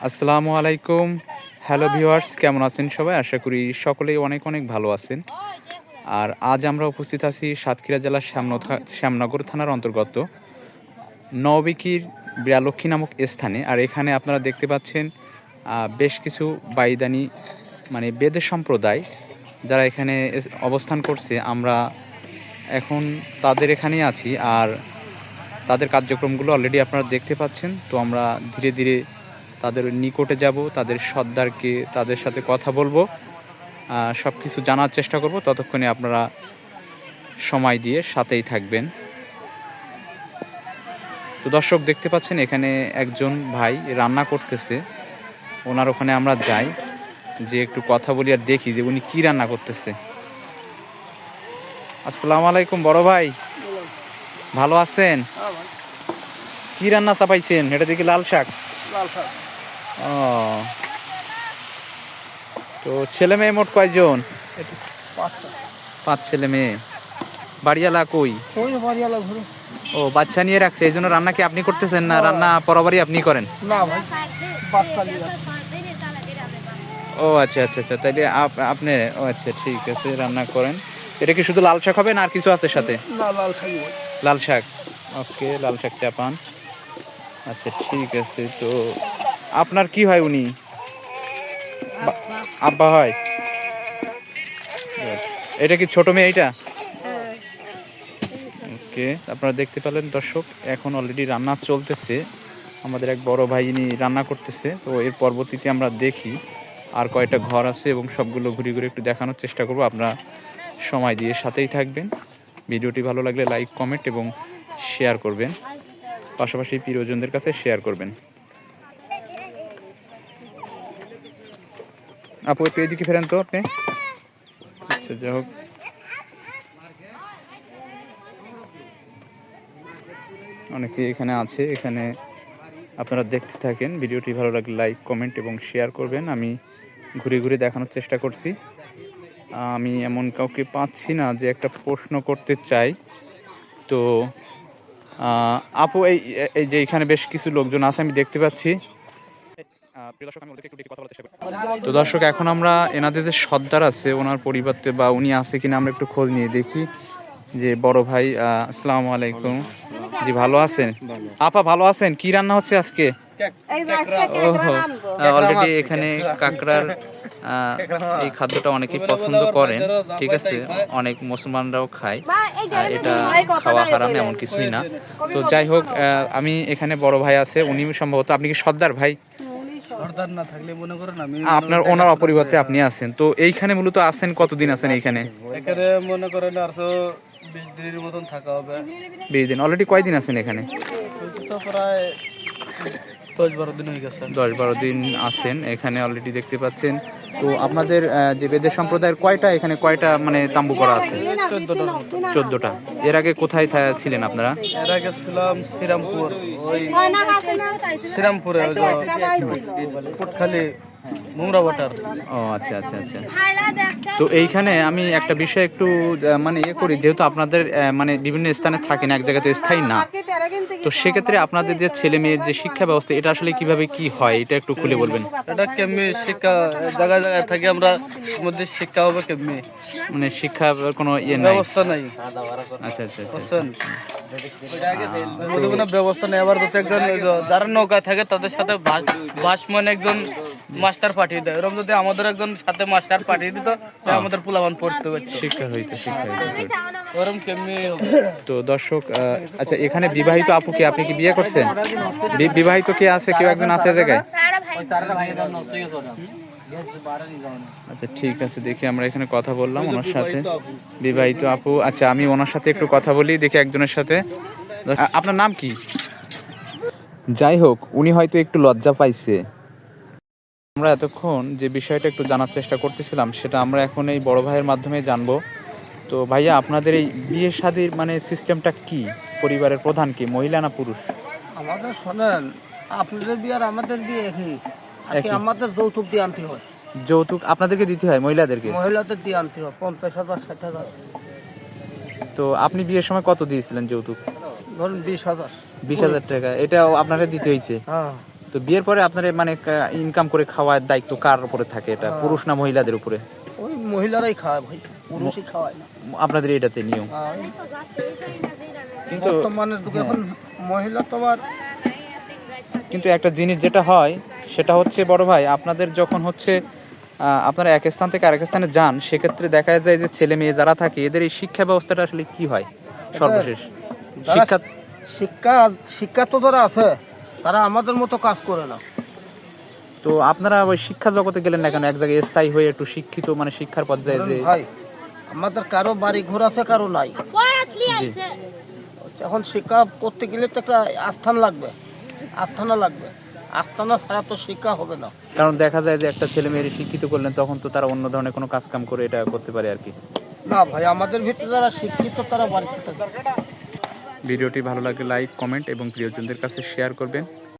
আসসালামু আলাইকুম। Hello viewers কেমন আছেন সবাই? আশা করি সকলেই অনেক অনেক ভালো আছেন। আর আজ আমরা উপস্থিত আছি সাতক্ষীরা জেলার শ্যামনথা- শ্যামনগর থানার অন্তর্গত নবিকির বিরালক্ষী নামক স্থানে। আর এখানে আপনারা দেখতে পাচ্ছেন বেশ কিছু বাইদানি মানে বেদের সম্প্রদায় যারা এখানে অবস্থান করছে। আমরা এখন তাদের এখানেই আছি। আর তাদের কার্যক্রমগুলো অলরেডি আপনারা দেখতে পাচ্ছেন। তো আমরা ধীরে ধীরে তাদের নিকটে যাব তাদের সর্দারকে তাদের সাথে কথা বলব সব কিছু জানার চেষ্টা করব। ততক্ষণে আপনারা সময় দিয়ে সাথেই থাকবেন। তো দর্শক দেখতে পাচ্ছেন এখানে একজন ভাই রান্না করতেছে। ওনার ওখানে আমরা যাই যে একটু কথা বলি আর দেখি যে উনি কি রান্না করতেছে। আসসালামু আলাইকুম বড় ভাই। ভালো আছেন? কি রান্না চাপাইছেন? এটা দেখি লাল শাক। ও। তো ছেলে মেয়ে মোট কয়জন? পাঁচ ছেলে মেয়ে। বাড়িয়ালা কই? ও বাচ্চা নিয়ে রাখছে এই জন্য রান্না কি আপনি করতেছেন না রান্না বরাবরই আপনি করেন? না ভাই ও আচ্ছা আচ্ছা আচ্ছা তাইলে আপনি ও আচ্ছা ঠিক আছে রান্না করেন। এটা কি শুধু লাল শাক হবে না আর কিছু আছে সাথে? লাল লাল শাক। ওকে লাল শাক চাপান। আচ্ছা ঠিক আছে তো আপনার কি হয় উনি? আব্বা হয়? এটা কি ছোট মেয়ে এইটা? ওকে, আপনারা দেখতে পেলেন দর্শক, এখন অলরেডি রান্না চলতেছে। আমাদের এক বড় ভাই ইনি রান্না করতেছে, তো এর পরবর্তীতে আমরা দেখি আর কয়টা ঘর আছে এবং সবগুলো ঘুরে ঘুরে একটু দেখানোর চেষ্টা করব। আপনারা সময় দিয়ে সাথেই থাকবেন। ভিডিওটি ভালো লাগলে লাইক, কমেন্ট এবং শেয়ার করবেন। পাশাপাশি প্রিয়জনদের কাছে শেয়ার করবেন। আপু একটু এদিকে ফেরেন তো আপনি? আচ্ছা যাই হোক। অনেকে এখানে আছে, এখানে আপনারা দেখতে থাকেন। ভিডিওটি ভালো লাগলে লাইক, কমেন্ট এবং শেয়ার করবেন। আমি ঘুরে ঘুরে দেখানোর চেষ্টা করছি। আমি এমন কাউকে পাচ্ছি না যে একটা প্রশ্ন করতে চাই। তো আপু এই যে এখানে বেশ কিছু লোকজন আছে, আমি দেখতে পাচ্ছি। তো দর্শক এখন আমরা এনাদের যে সর্দার আছে ওনার পরিবর্তে বা উনি আছে কিনা আমরা একটু খোঁজ নিয়ে দেখি। যে বড় ভাই আসসালামু আলাইকুম। জি ভালো আছেন? আপা ভালো আছেন? কি রান্না হচ্ছে আজকে? অলরেডি এখানে কাঁকড়ার আহ, এই খাদ্যটা অনেকেই পছন্দ করেন ঠিক আছে? অনেক মুসলমানরাও খায়। এটা খাওয়া হারাম এমন কিছুই না। তো যাই হোক আহ, আমি এখানে বড় ভাই আছে উনি সম্ভবত আপনি কি সর্দার ভাই? সর্দার না থাকলে মনে করেন আমি আপনার ওনার অপরিবর্তে আপনি আছেন। তো এইখানে মূলত আছেন কতদিন আছেন এইখানে? এখানে মনে করেন আর তো বিশ দিনের মতন থাকা হবে। বিশ দিন। অলরেডি কয়দিন আছেন এখানে? তো প্রায় দশ বারো দিন হয়ে গেছে। দশ বারো দিন আছেন। এখানে অলরেডি দেখতে পাচ্ছেন। তো আপনাদের আহ, যে বেদের সম্প্রদায়ের কয়টা এখানে কয়টা মানে তাম্বু করা আছে? চোদ্দটা। এর আগে কোথায় থা- ছিলেন আপনারা? এর আগে ছিলাম শ্রীরামপুর ওই শ্রীরামপুরে ওই মুমরা বাটার ও আচ্ছা আচ্ছা আচ্ছা। তো এইখানে আমি একটা বিষয় একটু মানে ইয়ে করি যেহেতু আপনাদের মানে বিভিন্ন স্থানে থাকেন এক জায়গাতে স্থায়ী না তো সেক্ষেত্রে আপনাদের যে ছেলে মেয়ের যে শিক্ষা ব্যবস্থা এটা আসলে কীভাবে কি হয় এটা একটু খুলে বলবেন। এটা কেমনি শিক্ষা জায়গায় জায়গায় থাকি আমরা আমাদের শিক্ষা হবে কেমনি? মানে শিক্ষা কোনো ইয়ে নাই? ব্যবস্থা নাই। আচ্ছা আচ্ছা আচ্ছা কোনো ব্যবস্থা নেই। আবার যারা নৌকায় থাকে তাদের সাথে বাসমান একজন মাস্টার পাঠিয়ে দেয়। এরকম যদি আমাদের একজন সাথে মাস্টার পাঠিয়ে দিত আমাদের পোলাবান পড়তে পারতো শিক্ষা হইতে শিক্ষা হইতে। ওরকম কেমনি তো দর্শক আচ্ছা এখানে বিবাহিত আপু কি? আপনি কি বিয়ে করছেন? বিবাহিত কে আছে? কেউ একজন আছে জায়গায়? আচ্ছা ঠিক আছে দেখি আমরা এখানে কথা বললাম ওনার সাথে। বিবাহিত আপু আচ্ছা আমি ওনার সাথে একটু কথা বলি দেখি একজনের সাথে। আপনার নাম কি? যাই হোক উনি হয়তো একটু লজ্জা পাইছে। আমরা এতক্ষণ যে বিষয়টা একটু জানার চেষ্টা করতেছিলাম সেটা আমরা এখন এই বড় ভাইয়ের মাধ্যমে জানব। তো ভাইয়া আপনাদের এই বিয়ে শাদির মানে সিস্টেমটা কি? পরিবারের প্রধান কি মহিলা না পুরুষ? আমাদের শোনেন আপনাদের বিয়ে আর আমাদের বিয়ে একই। আর কি একই। আমাদের যৌতুক দিয়ে আনতে হয়। যৌতুক আপনাদেরকে দিতে হয় মহিলাদেরকে? মহিলাদের দিয়ে আনতে হয় পঞ্চাশ হাজার ষাট হাজার। তো আপনি বিয়ের সময় কত দিয়েছিলেন যৌতুক? ধরুন বিশ হাজার। বিশ হাজার টাকা এটা আপনাকে দিতে হয়েছে? হ্যাঁ। তো বিয়ের পরে আপনার মানে ইনকাম করে খাওয়ার দায়িত্ব কার উপরে থাকে এটা? পুরুষ না মহিলাদের উপরে? ওই মহিলারাই খায় ভাই পুরুষই খাওয়ায় না। আপনাদের এটাতে নিয়ম? আর কিন্তু বর্তমানের যুগে এখন মহিলা তোমার কিন্তু একটা জিনিস যেটা হয় সেটা হচ্ছে বড় ভাই আপনাদের যখন হচ্ছে আপনারা এক স্থান থেকে আরেক স্থানে যান সেক্ষেত্রে দেখা যায় যে ছেলে মেয়ে যারা থাকে এদের এই শিক্ষা ব্যবস্থাটা আসলে কি হয়? সর্বশেষ। শিক্ষা শিক্ষা শিক্ষা তো যারা আছে তারা আমাদের মতো কাজ করে না। তো আপনারা ওই শিক্ষা জগতে গেলেন না কেন? এক জায়গায় স্থায়ী হয়ে একটু শিক্ষিত মানে শিক্ষার পর্যায়ে যে ভাই আমাদের কারও বাড়ি ঘর আছে কারও নাই। জি। এখন শিক্ষা করতে গেলে তো একটা আস্থান লাগবে। আস্থানা লাগবে। আস্থানা ছাড়া তো শিক্ষা হবে না। কারণ দেখা যায় যে একটা ছেলে মেয়ের শিক্ষিত করলেন তখন তো তারা অন্য ধরনের কোনো কাজ কাম করে এটা করতে পারে আর কি। না ভাই আমাদের ভিতরে যারা শিক্ষিত তারা বাড়িতে থাকে ভিডিওটি ভালো লাগলে লাইক কমেন্ট এবং প্রিয়জনদের কাছে শেয়ার করবেন।